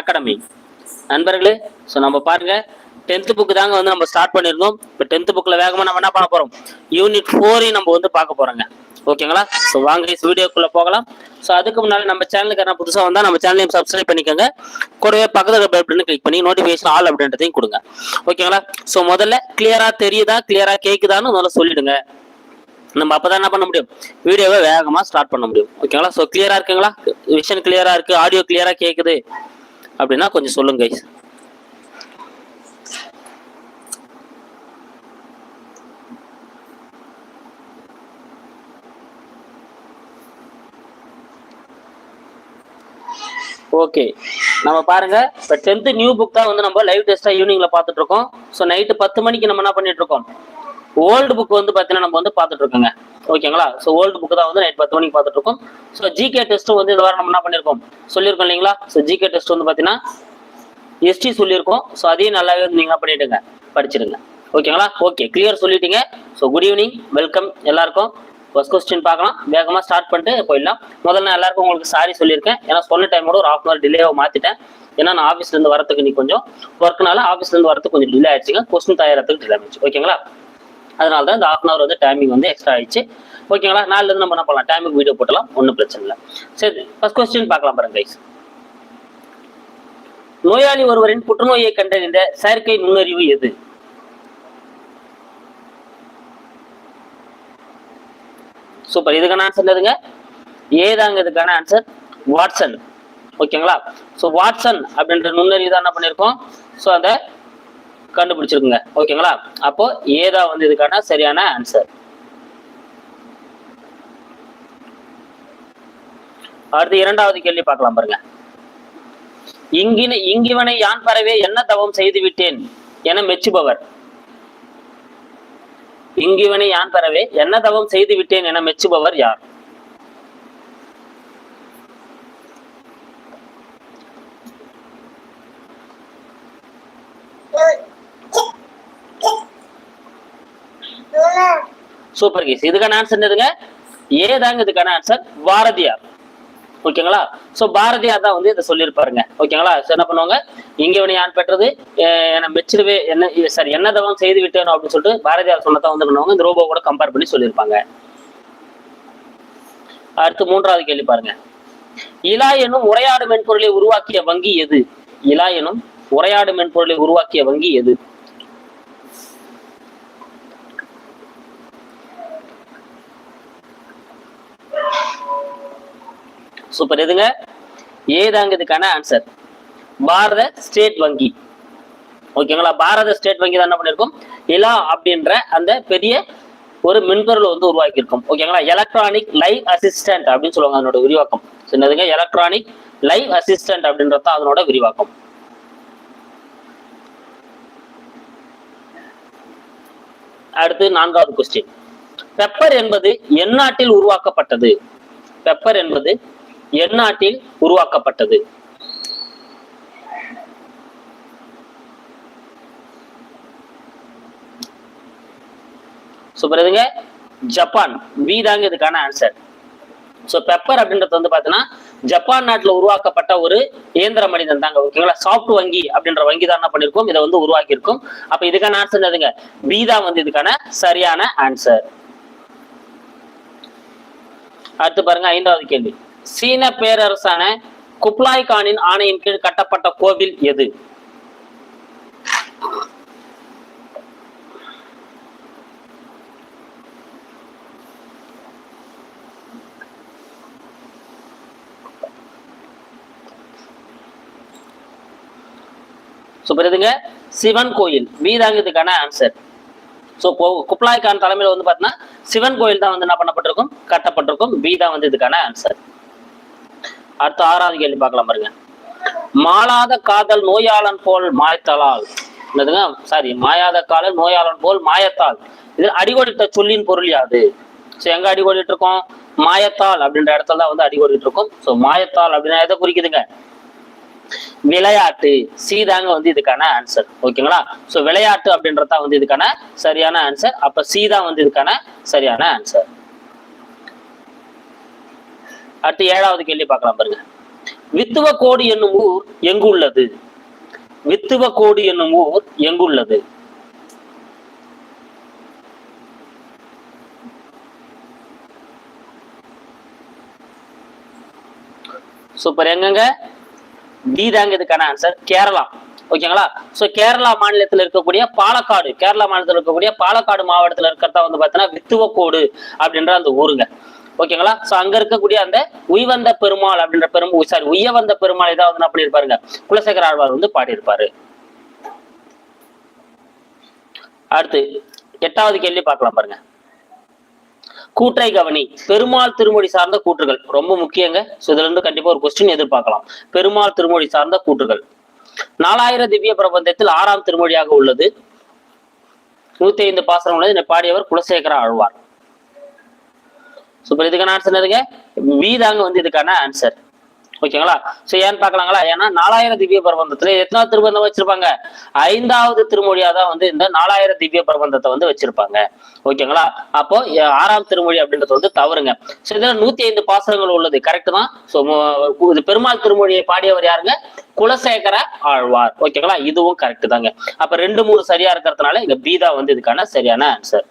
Academy நண்பர்களே so நம்ம பாருங்க டென்த் புக்கு தாங்க வந்து நம்ம ஸ்டார்ட் பண்ணியிருந்தோம். இப்போ டென்த் புக்கில் வேகமாக நம்ம என்ன பண்ண போகிறோம் யூனிட் ஃபோரையும் நம்ம வந்து பார்க்க போகிறோங்க ஓகேங்களா? ஸோ வாங்க வீடியோக்குள்ளே போகலாம். ஸோ அதுக்கு முன்னாடி நம்ம சேனலுக்கு என்ன புதுசாக வந்தால் நம்ம சேனலையும் சப்ஸ்கிரைப் பண்ணிக்கோங்க. கூடவே பக்கத்தில் பெல் பட்டன் கிளிக் பண்ணி நோட்டிஃபிகேஷன் ஆல் அப்படின்றதையும் கொடுங்க. ஓகேங்களா? ஸோ முதல்ல கிளியராக தெரியுதா கிளியராக கேட்குதான்னு முதல்ல சொல்லிடுங்க. நம்ம அப்பதான் என்ன பண்ண முடியும்? வீடியோவை வேகமாக ஸ்டார்ட் பண்ண முடியும். ஓகேங்களா? ஸோ கிளியராக இருக்குங்களா? விஷன் கிளியராக இருக்கு ஆடியோ கிளியராக கேட்குது அப்படின்னா கொஞ்சம் சொல்லுங்க ஓகே நம்ம பாருங்க இப்போ டென்த்து நியூ புக் தான் வந்து நம்ம லைவ் டெஸ்ட்டாக ஈவினிங்ல பார்த்துட்டு இருக்கோம். ஸோ நைட்டு பத்து மணிக்கு நம்ம என்ன பண்ணிட்டு இருக்கோம்? ஓல்டு புக் வந்து பார்த்தீங்கன்னா நம்ம வந்து பார்த்துட்டு இருக்கோங்க. ஓகேங்களா? ஸோ ஓல்டு புக்கு தான் வந்து நைட் பத்து மணிக்கு பார்த்துட்டு இருக்கோம் ஸோ ஜிகே டெஸ்ட்டும் வந்து இந்த வாரம் நம்ம என்ன பண்ணியிருக்கோம் சொல்லியிருக்கோம் இல்லைங்களா? ஸோ ஜிகே டெஸ்ட் வந்து பார்த்தீங்கன்னா எஸ்டி சொல்லியிருக்கோம். ஸோ அதையும் நல்லாவே வந்து நீங்கள் பண்ணிடுங்க. படிச்சிடுங்க. ஓகேங்களா? ஓகே கிளியர் சொல்லிட்டீங்க. ஸோ குட் ஈவினிங் வெல்கம் எல்லாருக்கும். ஃபஸ்ட் கொஸ்டின் பார்க்கலாம். வேகமாக ஸ்டார்ட் பண்ணிட்டு போயிடலாம். முதல்ல நான் எல்லாருக்கும் உங்களுக்கு சாரி சொல்லியிருக்கேன். ஏன்னா சொன்ன டைமோட ஒரு ஹாஃப் அன் ஹவர் டிலேவை மாற்றிட்டேன் ஏன்னா நான் ஆஃபீஸ்லேருந்து வரத்துக்கு நீ கொஞ்சம் ஒர்க்னால ஆஃபீஸ்லேருந்து வரத்துக்கு கொஞ்சம் டிலே ஆயிடுச்சுங்க. கொஸ்டின் தயாரத்துக்கு டிலே ஆயிடுச்சு. ஓகேங்களா? அதனால தான் இந்த ஹாஃப் அன் அவர் வந்து டைமிங் வந்து எக்ஸ்ட்ரா ஆயிடுச்சு. ஓகேங்களா நாலுலேருந்து நம்ம என்ன பண்ணலாம்? டைமுக்கு வீடியோ போட்டலாம் ஒன்றும் பிரச்சனை இல்லை. சரி ஃபர்ஸ்ட் கொஸ்டின் பார்க்கலாம் பாருங்க கைஸ் நோயாளி ஒருவரின் புற்றுநோயை கண்டறிந்த செயற்கை நுண்ணறிவு எது? சூப்பர் இதுக்கான ஆன்சர் எதுங்க ஏதாங்க இதுக்கான ஆன்சர் வாட்சன் ஓகேங்களா ஸோ வாட்சன் அப்படின்ற நுண்ணறிவு தான் என்ன பண்ணியிருக்கோம் ஸோ அதை கண்டுபிடிச்சிருக்குங்க. ஓகேங்களா? அப்போ ஏதா வந்து இதுக்கான சரியான ஆன்சர் அடுத்து இரண்டாவது கேள்வி பார்க்கலாம் பாருங்க. இங்கின இங்கிவனை யான் பறவே என்ன தவம் செய்து விட்டேன் என மெச்சுபவர். இங்கிவனை யான் பரவே என்ன தவம் செய்து விட்டேன் என மெச்சுபவர் யார்? Super gas. இதுக்கான ஆன்சர் என்னதுங்க ஏதாங்க இதுக்கான ஆன்சர் பாரதியார். ஓகேங்களா? சோ பாரதியார் தான் வந்து இதை சொல்லியிருப்பாருங்க. ஓகேங்களா? ஸோ என்ன பண்ணுவாங்க? இங்கே இவனை யான் பெற்றது? என்னை மெச்சிடுவே என்ன சாரி என்ன தவம் செய்து விட்டேனோ அப்படின்னு சொல்லிட்டு பாரதியார் சொன்னதான் வந்து பண்ணுவாங்க? இந்த ரோபோ கூட கம்பேர் பண்ணி சொல்லியிருப்பாங்க. அடுத்து மூன்றாவது கேள்வி பாருங்க. இலா எனும் உரையாடு மென்பொருளை உருவாக்கிய வங்கி எது? இலா எனும் உரையாடு மென்பொருளை உருவாக்கிய வங்கி எது? சூப்பர். எதுங்க? ஏதாங்க இதுக்கான ஆன்சர் பாரத ஸ்டேட் வங்கி. ஓகேங்களா? பாரத ஸ்டேட் வங்கி தான் என்ன பண்ணிருக்கும்? இலா அப்படின்ற அந்த பெரிய ஒரு மென்பொருள் வந்து உருவாக்கியிருக்கும். ஓகேங்களா? எலக்ட்ரானிக் லைவ் அசிஸ்டன்ட் அப்படின்னு சொல்லுவாங்க அதனோட விரிவாக்கம். சின்னதுங்க எலக்ட்ரானிக் லைவ் அசிஸ்டன்ட் அப்படின்றது தான் அதனோட விரிவாக்கம். அடுத்து நான்காவது கொஸ்டின் பெப்பர் என்பது எந்நாட்டில் உருவாக்கப்பட்டது. பெப்பர் என்பது எந்நாட்டில் உருவாக்கப்பட்டது. சூப்பர் எதுங்க ஜப்பான். வி தாங்க இதுக்கான ஆன்சர் ஸோ பெப்பர் அப்படின்றது வந்து பார்த்தீங்கன்னா ஜப்பான் நாட்டில் உருவாக்கப்பட்ட ஒரு இயந்திர மனிதன் தாங்க. ஓகேங்களா சாஃப்ட் வங்கி அப்படின்ற வங்கி தான் என்ன பண்ணிருக்கோம்? இதை வந்து உருவாக்கியிருக்கும். அப்ப இதுக்கான ஆன்சர் என்னதுங்க? பி தான் வந்து இதுக்கான சரியான ஆன்சர் அடுத்து பாருங்க ஐந்தாவது கேள்வி. சீன பேரரசான குப்லாய் கானின் ஆணையின் கீழ் கட்டப்பட்ட கோவில் எது? சூப்பர் இதுங்க சிவன் கோயில். வீதாங்க இதுக்கான ஆன்சர் ஸோ குப்லாய் கான் தலைமையில் வந்து பார்த்தீங்கன்னா சிவன் கோயில் தான் வந்து என்ன பண்ணப்பட்டிருக்கும்? கட்டப்பட்டிருக்கும். பி தான் வந்து இதுக்கான ஆன்சர் அடுத்த ஆறாவது கேள்வி பார்க்கலாம் பாருங்க. மாலாத காதல் நோயாளன் போல் மாயத்தலால் என்னதுங்க? சாரி மாயாத காதல் நோயாளன் போல் மாயத்தால் இது அடிகோடிட்ட சொல்லின் பொருள் யாது? ஸோ எங்க அடிகோடிட்டு இருக்கோம் மாயத்தால் அப்படின்ற இடத்துல தான் வந்து அடிகோடிட்டு இருக்கோம் ஸோ மாயத்தால் அப்படின்னா எதை குறிக்குதுங்க? விளையாட்டு. சீதாங்க வந்து இதுக்கான ஆன்சர் ஓகேங்களா? ஸோ விளையாட்டு அப்படின்றதான் வந்து இதுக்கான சரியான ஆன்சர் அப்ப சீதா வந்து இதுக்கான சரியான ஆன்சர் அடுத்து ஏழாவது கேள்வி பார்க்கலாம் பாருங்க. வித்துவக்கோடு என்னும் ஊர் எங்கு உள்ளது வித்துவக்கோடு என்னும் ஊர் எங்குள்ளது? சூப்பர் எங்கங்க? டி தாங்க இதுக்கான ஆன்சர் கேரளா. ஓகேங்களா? சோ கேரளா மாநிலத்தில் இருக்கக்கூடிய பாலக்காடு கேரளா மாநிலத்தில் இருக்கக்கூடிய பாலக்காடு மாவட்டத்தில் இருக்கிறதா வந்து பார்த்தீங்கன்னா வித்துவக்கோடு அப்படின்ற அந்த ஊருங்க. ஓகேங்களா? சோ அங்க இருக்கக்கூடிய அந்த உய்வந்த பெருமாள் அப்படின்ற பெரும் சாரி உய்ய வந்த பெருமாள் ஏதாவது என்ன அப்படி இருப்பாருங்க. குலசேகர ஆழ்வார் வந்து பாடியிருப்பாரு. அடுத்து எட்டாவது கேள்வி பார்க்கலாம் பாருங்க. கூற்றை கவனி. பெருமாள் திருமொழி சார்ந்த கூற்றுகள். ரொம்ப முக்கியங்க. சோ இதுல இருந்து கண்டிப்பா ஒரு கொஸ்டின் எதிர்பார்க்கலாம். பெருமாள் திருமொழி சார்ந்த கூற்றுகள். நாலாயிர திவ்ய பிரபந்தத்தில் ஆறாம் திருமொழியாக உள்ளது. நூத்தி ஐந்து பாசனம் உள்ளது என்னை பாடியவர் குலசேகர ஆழ்வார். சூப்பர் இதுக்கான ஆன்சர் என்னதுங்க பி தாங்க வந்து இதுக்கான ஆன்சர் ஓகேங்களா சோ ஏன்னு பாக்கலாங்களா ஏன்னா நாலாயிரம் திவ்ய பிரபந்தத்துல எத்தனாவது திருபந்தம் வச்சிருப்பாங்க? ஐந்தாவது திருமொழியா தான் வந்து இந்த நாலாயிரம் திவ்ய பிரபந்தத்தை வந்து வச்சிருப்பாங்க. ஓகேங்களா அப்போ ஆறாம் திருமொழி அப்படின்றது வந்து தவறுங்க. சோ இதுல நூத்தி ஐந்து பாசகங்கள் உள்ளது. கரெக்ட் தான்? சோ இது பெருமாள் திருமொழியை பாடியவர் யாருங்க? குலசேகர ஆழ்வார். ஓகேங்களா இதுவும் கரெக்ட் தாங்க. அப்ப ரெண்டு மூணு சரியா இருக்கிறதுனால இங்க பீதா வந்து இதுக்கான சரியான ஆன்சர்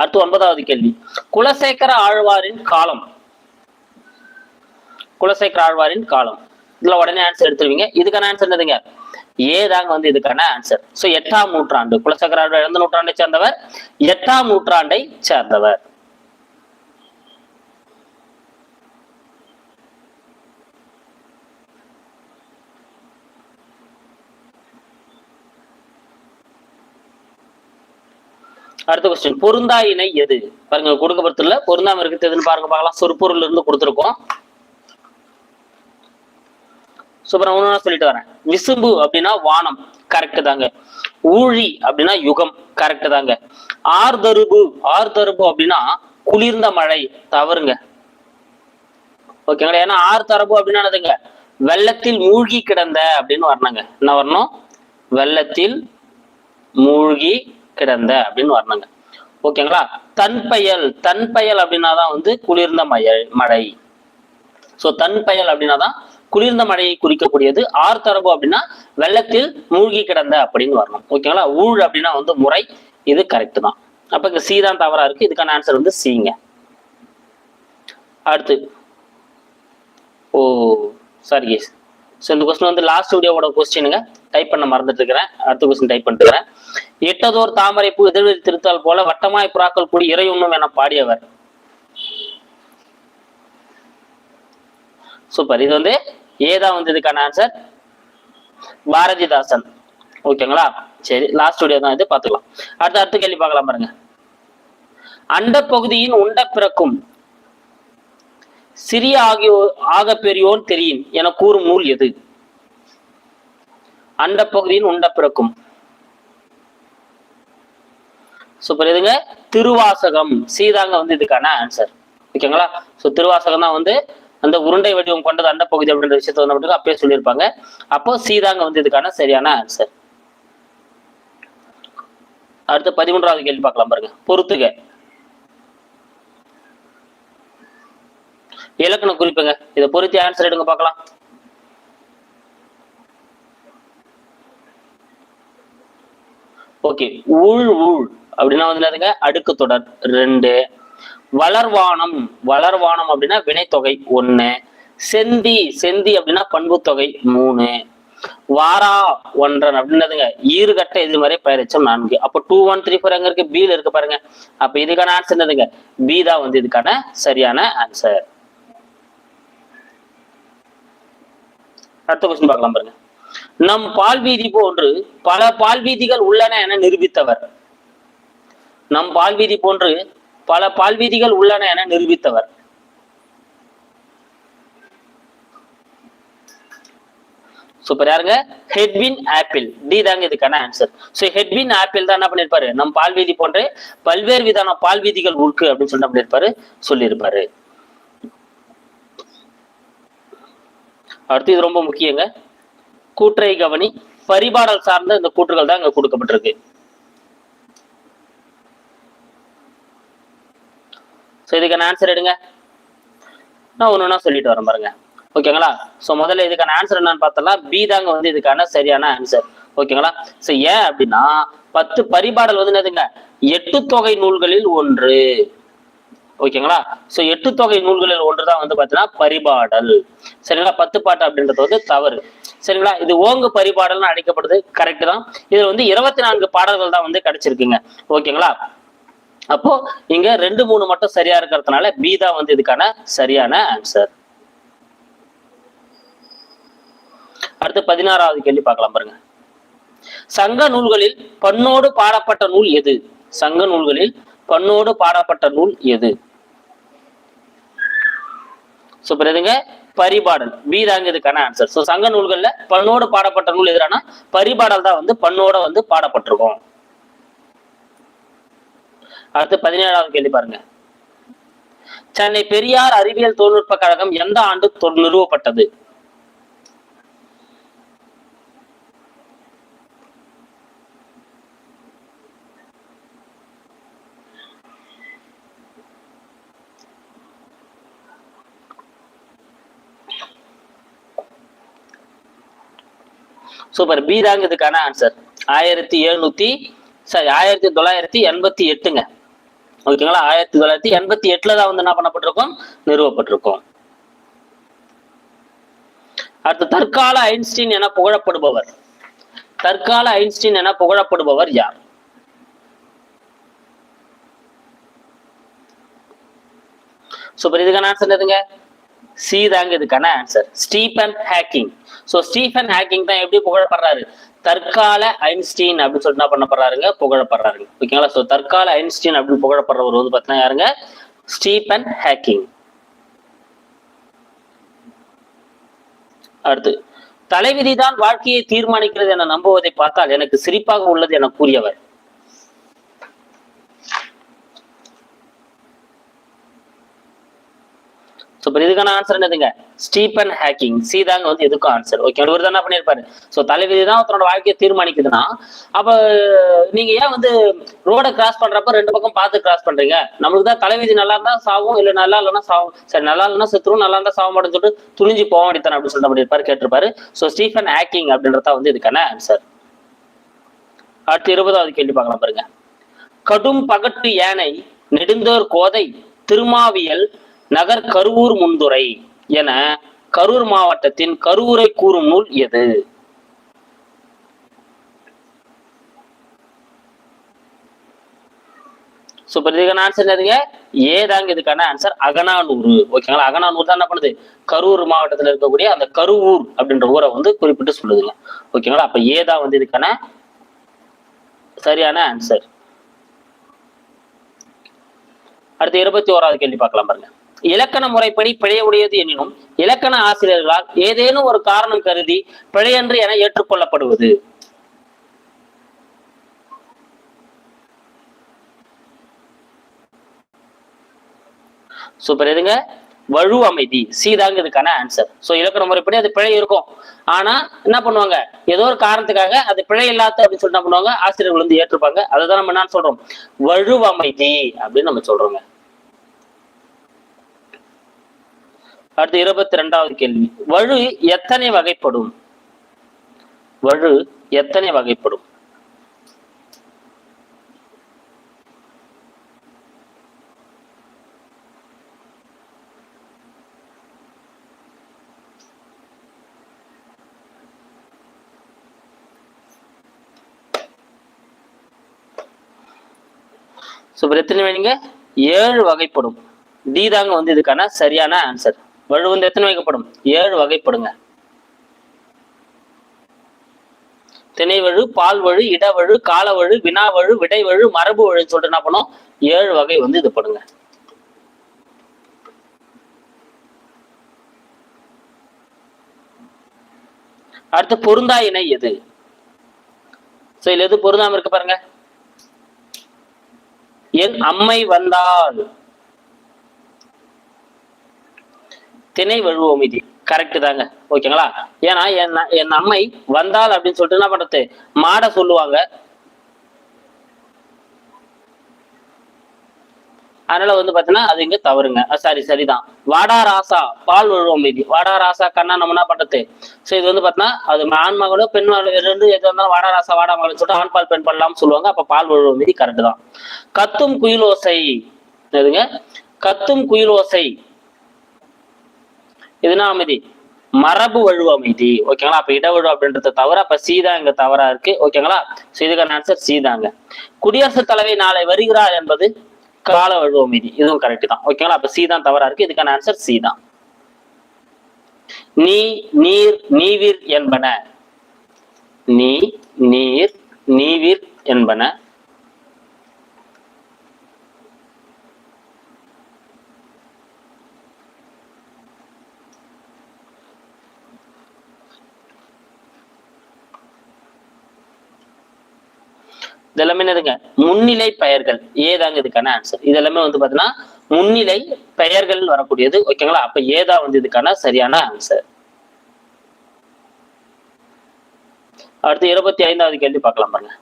அடுத்து ஒன்பதாவது கேள்வி. குலசேகர ஆழ்வாரின் காலம். குலசேகர ஆழ்வாரின் காலம். இதுல உடனே ஆன்சர் எடுத்துருவீங்க. இதுக்கான ஆன்சர் என்னதுங்க? ஏதாங்க வந்து இதுக்கான ஆன்சர் சோ எட்டாம் நூற்றாண்டு. குலசேகர ஆழ்வார் எந்த நூற்றாண்டை சேர்ந்தவர்? எட்டாம் நூற்றாண்டை சேர்ந்தவர். அடுத்த கொஸ்டின் பொருந்தா இணை எது? பாருங்க கொடுக்கப்பட்டுள்ள பொருந்தாம இருக்குது எதுன்னு பாருங்க பார்க்கலாம். சொற்பொருள் இருந்து கொடுத்துருக்கோம் சூப்பரா ஒண்ணு சொல்லிட்டு வரேன். விசும்பு அப்படின்னா வானம். கரெக்ட் தாங்க. ஊழி அப்படின்னா யுகம். கரெக்ட் தாங்க. ஆர்தருபு. ஆர்தருபு அப்படின்னா குளிர்ந்த மழை. தவறுங்க. ஓகேங்களா ஏன்னா ஆறு தரப்பு அப்படின்னா என்னதுங்க? வெள்ளத்தில் மூழ்கி கிடந்த அப்படின்னு வரணுங்க. என்ன வரணும்? வெள்ளத்தில் மூழ்கி கிடந்த அப்படின்னு வரணுங்க. ஓகேங்களா? தன்பயல் தன்பயல் அப்படின்னா தான் வந்து குளிர்ந்த மயல் மழை. ஸோ தன்பயல் அப்படின்னா தான் குளிர்ந்த மழையை குறிக்கக்கூடியது. ஆர் தரப்பு அப்படின்னா வெள்ளத்தில் மூழ்கி கிடந்த அப்படின்னு வரணும். ஓகேங்களா? ஊழ் அப்படின்னா வந்து முறை. இது கரெக்ட் தான். அப்ப இங்க சி தான் தவறா இருக்கு. இதுக்கான ஆன்சர் வந்து சிங்க. அடுத்து. ஓ சாரி கேஸ் ஸோ இந்த கொஸ்டின் வந்து லாஸ்ட் வீடியோவோட கொஸ்டினுங்க டைப் பண்ண மறந்துட்டு இருக்கிறேன் அடுத்த கொஸ்டின் டைப் பண்ணிட்டு எட்டதோர் தாமரை பூ எதிர்வெளி திருத்தால் போல வட்டமாய் புறாக்கள் கூடி இறை உண்ணும் என பாடியவர். சூப்பர் இது வந்து ஏதான் வந்து இதுக்கான ஆன்சர் பாரதிதாசன். ஓகேங்களா சரி லாஸ்ட் வீடியோ தான் இது. பார்த்துக்கலாம். அடுத்த அடுத்த கேள்வி பார்க்கலாம் பாருங்க. அண்ட பகுதியின் உண்ட பிறக்கும் சிறிய ஆகியோ ஆக பெரியோன் தெரியும் என கூறும் நூல் எது? அண்ட பகுதியின் உண்ட பிறக்கும். சூப்பர் எதுங்க திருவாசகம். சீதாங்க வந்து இதுக்கான ஆன்சர் ஓகேங்களா? சோ திருவாசகம் தான் வந்து அந்த உருண்டை வடிவம் கொண்டது அந்த பகுதி அப்படின்ற விஷயத்த வந்து மட்டும் அப்பயே சொல்லியிருப்பாங்க. அப்போ சீதாங்க வந்து இதுக்கான சரியான ஆன்சர் அடுத்து பதிமூன்றாவது கேள்வி பார்க்கலாம் பாருங்க. பொறுத்துக. இலக்கண குறிப்புங்க. இதை பொருத்தி ஆன்சர் எடுங்க பார்க்கலாம். ஓகே ஊழ் ஊழ். அப்படின்னா வந்து அடுக்கு தொடர். ரெண்டு. வளர்வானம். வளர்வானம் அப்படின்னா வினைத்தொகை. ஒண்ணு. செந்தி. செந்தி அப்படின்னா பண்புத்தொகை. மூணு. வாரா. ஒன்றன் அப்படின்னதுங்க ஈறுகட்ட எதிர்மறை பெயரெச்சம் நான்கு. அப்போ டூ ஒன் த்ரீ ஃபோர் எங்க இருக்கு? பில இருக்கு பாருங்க. அப்ப இதுக்கான ஆன்சர் என்னதுங்க? பி தான் வந்து இதுக்கான சரியான ஆன்சர் அடுத்த கொஸ்டின் பார்க்கலாம் பாருங்க. நம் பால்வீதி போன்று பல பால்வீதிகள் உள்ளன என நிரூபித்தவர். நம் பால்வீதி போன்று பல பால்வீதிகள் உள்ளன என நிரூபித்தவர். சூப்பர் யாருங்க ஹெட்வின் ஆப்பிள் டி தாங்க இதுக்கான ஆன்சர் சோ ஹெட்வின் ஆப்பிள் தான் என்ன பண்ணிருப்பாரு? நம் பால்வீதி போன்ற பல்வேறு விதமான பால்வீதிகள் உருக்கு அப்படின்னு சொல்லி பண்ணிருப்பாரு? சொல்லியிருப்பாரு. அடுத்து இது ரொம்ப முக்கியங்க. கூற்றை கவனி பரிபாடல் சார்ந்த இந்த கூற்றுகள் தான் இங்க கொடுக்கப்பட்டிருக்கு. ஸோ இதுக்கான ஆன்சர் எடுங்க. நான் ஒன்று ஒன்றா சொல்லிட்டு வரேன் பாருங்க. ஓகேங்களா ஸோ முதல்ல இதுக்கான ஆன்சர் என்னன்னு பார்த்தோம்னா பி தாங்க வந்து இதுக்கான சரியான ஆன்சர் ஓகேங்களா ஸோ ஏன் அப்படின்னா பத்து பரிபாடல் வந்து என்னதுங்க? எட்டு தொகை நூல்களில் ஒன்று. ஓகேங்களா ஸோ எட்டு தொகை நூல்களில் ஒன்று தான் வந்து பார்த்தீங்கன்னா பரிபாடல் சரிங்களா? பத்து பாட்டு அப்படின்றது வந்து தவறு. சரிங்களா? இது ஓங்கு பரிபாடல்னு அழைக்கப்படுது. கரெக்ட் தான். இதுல வந்து இருபத்தி நான்கு பாடல்கள் தான் வந்து கிடைச்சிருக்குங்க. ஓகேங்களா? அப்போ இங்க ரெண்டு மூணு மட்டும் சரியா இருக்கிறதுனால பி தான் வந்து இதுக்கான சரியான ஆன்சர் அடுத்து பதினாறாவது கேள்வி பார்க்கலாம் பாருங்க. சங்க நூல்களில் பண்ணோடு பாடப்பட்ட நூல் எது? சங்க நூல்களில் பண்ணோடு பாடப்பட்ட நூல் எது? சூப்பர். எதுங்க? பரிபாடல். பி தாங்க இதுக்கான ஆன்சர் சோ சங்க நூல்கள்ல பண்ணோடு பாடப்பட்ட நூல் எதுனா பரிபாடல் தான் வந்து பண்ணோட வந்து பாடப்பட்டிருக்கும். அடுத்து பதினேழாவது கேள்வி பாருங்க. சென்னை பெரியார் அறிவியல் தொழில்நுட்ப கழகம் எந்த ஆண்டு நிறுவப்பட்டது? சூப்பர். பி தாங்க இதுக்கான ஆன்சர் ஆயிரத்தி எழுநூத்தி சாரி ஆயிரத்தி தொள்ளாயிரத்தி எண்பத்தி எட்டுங்க. ஓகேங்களா ஆயிரத்தி தொள்ளாயிரத்தி எண்பத்தி எட்டுல தான் வந்து என்ன பண்ணப்பட்டிருக்கும்? நிறுவப்பட்டிருக்கும். அடுத்து தற்கால ஐன்ஸ்டீன் என புகழப்படுபவர். தற்கால ஐன்ஸ்டீன் என புகழப்படுபவர் யார்? சூப்பர். இதுக்கான ஆன்சர் எதுங்க சி தாங்க இதுக்கான answer Stephen Hawking so Stephen Hawking தான் எப்படி புகழப்படுறாரு? தற்கால ஐன்ஸ்டீன் அப்படின்னு சொல்லிட்டு என்ன பண்ணப்படுறாருங்க? புகழப்படுறாருங்க. ஓகேங்களா? ஸோ தற்கால ஐன்ஸ்டீன் அப்படின்னு புகழப்படுறவர் வந்து பார்த்தீங்கன்னா யாருங்க? ஸ்டீபன் ஹேக்கிங் அடுத்து தலைவிதி தான் வாழ்க்கையை தீர்மானிக்கிறது என நம்புவதை பார்த்தால் எனக்கு சிரிப்பாக உள்ளது என கூறியவர். சூப்பர் இதுக்கான ஆன்சர் என்னதுங்க? ஸ்டீபன் ஹேக்கிங் சி தாங்க வந்து எதுக்கும் ஆன்சர் ஓகே இவர் தான் என்ன பண்ணியிருப்பாரு. ஸோ தலைவிதி தான் ஒருத்தனோட வாழ்க்கையை தீர்மானிக்குதுன்னா அப்போ நீங்க ஏன் வந்து ரோடை கிராஸ் பண்றப்ப ரெண்டு பக்கம் பார்த்து கிராஸ் பண்றீங்க? நம்மளுக்கு தான் தலைவிதி நல்லா இருந்தா சாவும் இல்ல நல்லா இல்லைன்னா சாவும். சரி நல்லா இல்லைன்னா செத்துரும் நல்லா இருந்தா சாவ மாட்டேன்னு சொல்லிட்டு துணிஞ்சு போக வேண்டியதானே அப்படின்னு சொல்லிட்டு பண்ணியிருப்பாரு கேட்டிருப்பாரு. ஸோ ஸ்டீஃபன் ஹேக்கிங் அப்படின்றதா வந்து இதுக்கான ஆன்சர் அடுத்து இருபதாவது கேள்வி பார்க்கலாம் பாருங்க. கடும் பகட்டு யானை நெடுந்தோர் கோதை திருமாவியல் நகர் கருவூர் முந்துரை என கரூர் மாவட்டத்தின் கருவூரை கூறும் நூல் எது? சூப்பர் இதுக்கான ஆன்சர் என்னதுங்க? ஏதாங்க இதுக்கான ஆன்சர் அகனானூர் ஓகேங்களா அகனானூர் தான் என்ன பண்ணுது? கரூர் மாவட்டத்தில் இருக்கக்கூடிய அந்த கருவூர் அப்படின்ற ஊரை வந்து குறிப்பிட்டு சொல்லுதுங்க. ஓகேங்களா அப்ப ஏதா வந்து இதுக்கான சரியான ஆன்சர் அடுத்து இருபத்தி ஓராவது கேள்வி பார்க்கலாம் பாருங்க. இலக்கண முறைப்படி பிழையுடையது எனினும் இலக்கண ஆசிரியர்களால் ஏதேனும் ஒரு காரணம் கருதி பிழையன்று என ஏற்றுக்கொள்ளப்படுவது. சூப்பர் எதுங்க? வழு அமைதி. சீதாங்க இதுக்கான ஆன்சர் சோ இலக்கண முறைப்படி அது பிழை இருக்கும். ஆனா என்ன பண்ணுவாங்க? ஏதோ ஒரு காரணத்துக்காக அது பிழை இல்லாத அப்படின்னு சொல்லிட்டு என்ன பண்ணுவாங்க? ஆசிரியர்கள் வந்து ஏற்றுப்பாங்க. அதுதான் நம்ம என்ன சொல்றோம்? வழு அமைதி அப்படின்னு நம்ம சொல்றோங்க. அடுத்து இருபத்தி ரெண்டாவது கேள்வி. வழு எத்தனை வகைப்படும்? வழு எத்தனை வகைப்படும்? சூப்பர். எத்தனை வேணுங்க ஏழு வகைப்படும். டி தாங்க வந்து இதுக்கான சரியான ஆன்சர் வலு வந்து எத்தனை வகைப்படும் ஏழு வகைப்படுங்க. திணைவழு பால்வழு இடவழு காலவழு வினாவழு விடைவழு மரபு வழுன்னு சொல்லிட்டு என்ன பண்ணும் ஏழு வகை வந்து இது படுங்க அடுத்து பொருந்தா இணை எது? சோ இதுல எது பொருந்தாம இருக்கு பாருங்க. என் அம்மை வந்தால் திணை வழுவோம் கரெக்டு தாங்க. ஓகேங்களா ஏன்னா என் என் அம்மை வந்தால் அப்படின்னு சொல்லிட்டு என்ன பண்றது? மாடை சொல்லுவாங்க. அதனால வந்து பாத்தீங்கன்னா அது இங்க தவறுங்க. சாரி சரிதான். வாடா ராசா பால் வழுவம் மீதி வாடா ராசா கண்ணா நம்ம என்ன பண்றது? சோ இது வந்து பாத்தீங்கன்னா அது ஆண் மகளோ பெண் மகளோ ரெண்டு எது வந்தாலும் வாடா ராசா வாடா மகள் சொல்லிட்டு ஆண் பால் பெண் பால்லாம் சொல்லுவாங்க. அப்ப பால் வழுவம் மீதி கரெக்ட் தான். கத்தும் குயிலோசை எதுங்க கத்தும் குயிலோசை இதுனா அமைதி மரபு வழு அமைதி ஓகேங்களா? அப்ப இடவழு அப்படின்றத தவிர அப்ப சீதா இங்க தவறா இருக்கு. ஓகேங்களா? சோ இதுக்கான ஆன்சர் சீதாங்க குடியரசுத் தலைவை நாளை வருகிறார் என்பது கால வழுவ அமைதி இதுவும் கரெக்ட் தான். ஓகேங்களா? அப்ப சீதான் தவறா இருக்கு. இதுக்கான ஆன்சர் சீதான் நீ நீர் நீவிர் என்பன. நீ நீர் நீவிர் என்பன. இதெல்லாமே என்னதுங்க? முன்னிலை பெயர்கள். ஏதாங்க இதுக்கான ஆன்சர் இதெல்லாமே வந்து பாத்தீங்கன்னா முன்னிலை பெயர்கள் வரக்கூடியது. ஓகேங்களா அப்ப ஏதா வந்து இதுக்கான சரியான ஆன்சர் அடுத்து இருபத்தி ஐந்தாவது கேள்வி பார்க்கலாம் பாருங்க.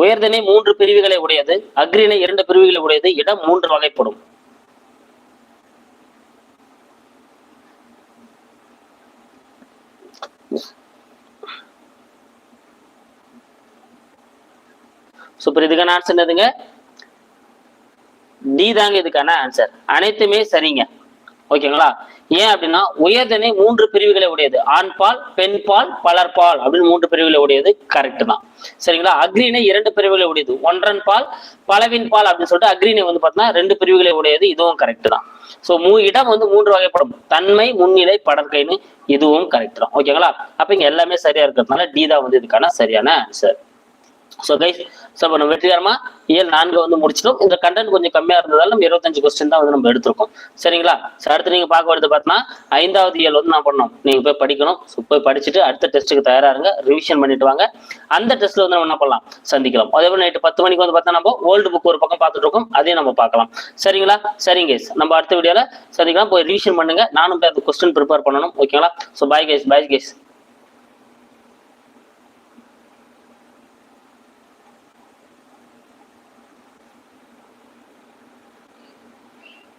உயர்தனை மூன்று பிரிவுகளை உடையது அக்ரிணை இரண்டு பிரிவுகளை உடையது இடம் மூன்று வகைப்படும். சூப்பர். இதுக்கான ஆன்சர் என்னதுங்க? டி தாங்க இதுக்கான ஆன்சர் அனைத்துமே சரிங்க. ஓகேங்களா? ஏன் அப்படின்னா உயர்தனை மூன்று பிரிவுகளை உடையது. ஆண் பால் பெண் பால் பலர்பால் அப்படின்னு மூன்று பிரிவுகளை உடையது. கரெக்ட் தான். சரிங்களா? அக்ரினை இரண்டு பிரிவுகளை உடையது. ஒன்றன் பால் பலவின் பால் அப்படின்னு சொல்லிட்டு அக்ரினை வந்து பார்த்தீங்கன்னா ரெண்டு பிரிவுகளை உடையது. இதுவும் கரெக்ட் தான். ஸோ மூ இடம் வந்து மூன்று வகைப்படும். தன்மை முன்னிலை படற்கைன்னு இதுவும் கரெக்ட் தான். ஓகேங்களா? அப்ப இங்க எல்லாமே சரியா இருக்கிறதுனால டி தான் வந்து இதுக்கான சரியான ஆன்சர் ஸோ கைஸ் ஸோ இப்போ நம்ம வெற்றிகரமா இயல் நான்கு வந்து முடிச்சிடும் இந்த கண்டென்ட் கொஞ்சம் கம்மியா இருந்ததால நம்ம இருபத்தஞ்சு கொஸ்டின் தான் வந்து நம்ம எடுத்திருக்கோம். சரிங்களா? ஸோ அடுத்து நீங்க பார்க்க வருது பார்த்தீங்கன்னா ஐந்தாவது இயல் வந்து நான் பண்ணணும். நீங்க போய் படிக்கணும். ஸோ போய் படிச்சுட்டு அடுத்த டெஸ்ட்டுக்கு தயாரா இருங்க. ரிவிஷன் பண்ணிட்டு வாங்க. அந்த டெஸ்ட்ல வந்து நம்ம என்ன பண்ணலாம்? சந்திக்கலாம். அதே போல நைட்டு பத்து மணிக்கு வந்து பார்த்தா நம்ம ஓல்டு புக் ஒரு பக்கம் பார்த்துட்டு இருக்கோம். அதையும் நம்ம பார்க்கலாம். சரிங்களா? சரிங்க கைஸ் நம்ம அடுத்த வீடியோல சந்திக்கலாம். போய் ரிவிஷன் பண்ணுங்க. நானும் போய் அந்த கொஸ்டின் ப்ரிப்பேர் பண்ணணும். ஓகேங்களா so bye guys bye guys